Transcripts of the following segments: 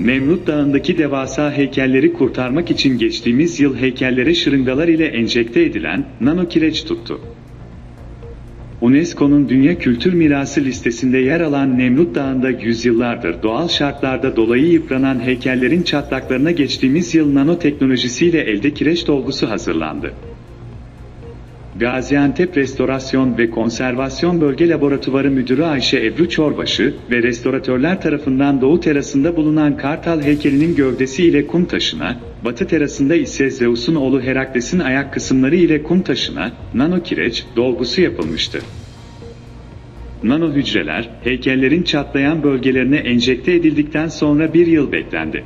Nemrut Dağı'ndaki devasa heykelleri kurtarmak için geçtiğimiz yıl heykellere şırıngalar ile enjekte edilen nano kireç tuttu. UNESCO'nun Dünya Kültür Mirası listesinde yer alan Nemrut Dağı'nda yüzyıllardır doğal şartlarda dolayı yıpranan heykellerin çatlaklarına geçtiğimiz yıl nanoteknolojisiyle elde kireç dolgusu hazırlandı. Gaziantep Restorasyon ve Konservasyon Bölge Laboratuvarı Müdürü Ayşe Ebru Çorbaşı ve restoratörler tarafından doğu terasında bulunan Kartal heykelinin gövdesi ile kum taşına, batı terasında ise Zeus'un oğlu Herakles'in ayak kısımları ile kum taşına, nano kireç, dolgusu yapılmıştı. Nano hücreler, heykellerin çatlayan bölgelerine enjekte edildikten sonra bir yıl beklendi.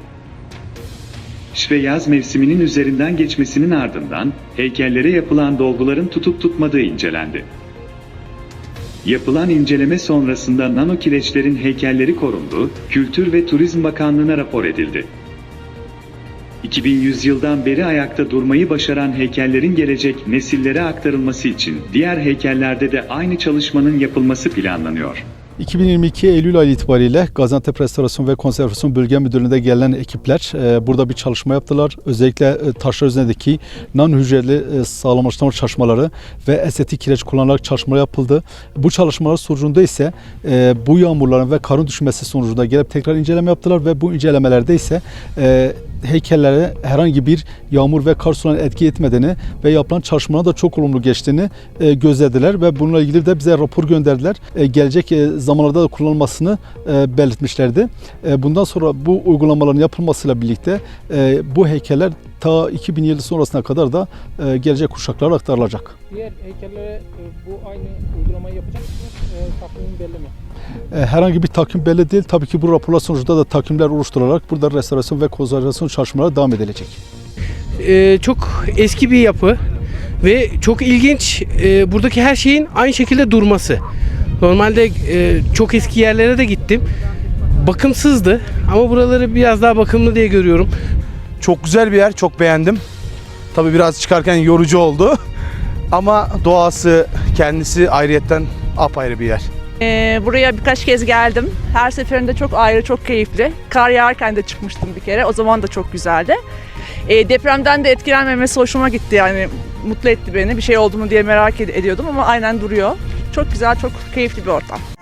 Ve yaz mevsiminin üzerinden geçmesinin ardından heykellere yapılan dolguların tutup tutmadığı incelendi. Yapılan inceleme sonrasında nano kireçlerin heykelleri korundu, Kültür ve Turizm Bakanlığı'na rapor edildi. 2100 yıldan beri ayakta durmayı başaran heykellerin gelecek nesillere aktarılması için diğer heykellerde de aynı çalışmanın yapılması planlanıyor. 2022 Eylül ayı itibariyle Gaziantep Restorasyon ve Konservasyon Bölge Müdürlüğü'nde gelen ekipler e, burada bir çalışma yaptılar. Özellikle e, taşlar üzerindeki nan hücreli e, sağlamlaştırma çalışmaları ve estetik kireç kullanarak çalışmalar yapıldı. Bu çalışmalar sonucunda ise e, bu yağmurların ve karın düşmesi sonucunda gelip tekrar inceleme yaptılar ve bu incelemelerde ise e, heykellere herhangi bir yağmur ve kar sularının etki etmediğini ve yapılan çalışmaların da çok olumlu geçtiğini gözlediler ve bununla ilgili de bize rapor gönderdiler. Gelecek zamanlarda da kullanılmasını e, belirtmişlerdi. E, bundan sonra bu uygulamaların yapılmasıyla birlikte e, bu heykeller ta 2000 yılı sonrasına kadar da e, gelecek kuşaklara aktarılacak. Diğer heykellere e, bu aynı uygulamayı yapacak mısınız? E, takvimin belli mi? E, herhangi bir takvim belli değil. Tabii ki bu raporlar sonucunda da takvimler oluşturularak burada restorasyon ve konservasyon çalışmaları devam edilecek. E, çok eski bir yapı ve çok ilginç e, buradaki her şeyin aynı şekilde durması. Normalde e, çok eski yerlere de gittim. Bakımsızdı ama buraları biraz daha bakımlı diye görüyorum. Çok güzel bir yer, çok beğendim. Tabii biraz çıkarken yorucu oldu. Ama doğası, kendisi ayrıyetten apayrı bir yer. Ee, buraya birkaç kez geldim. Her seferinde çok ayrı, çok keyifli. Kar yağarken de çıkmıştım bir kere. O zaman da çok güzeldi. Ee, depremden de etkilenmemesi hoşuma gitti yani. Mutlu etti beni. Bir şey oldu mu diye merak ed- ediyordum ama aynen duruyor. Çok güzel, çok keyifli bir ortam.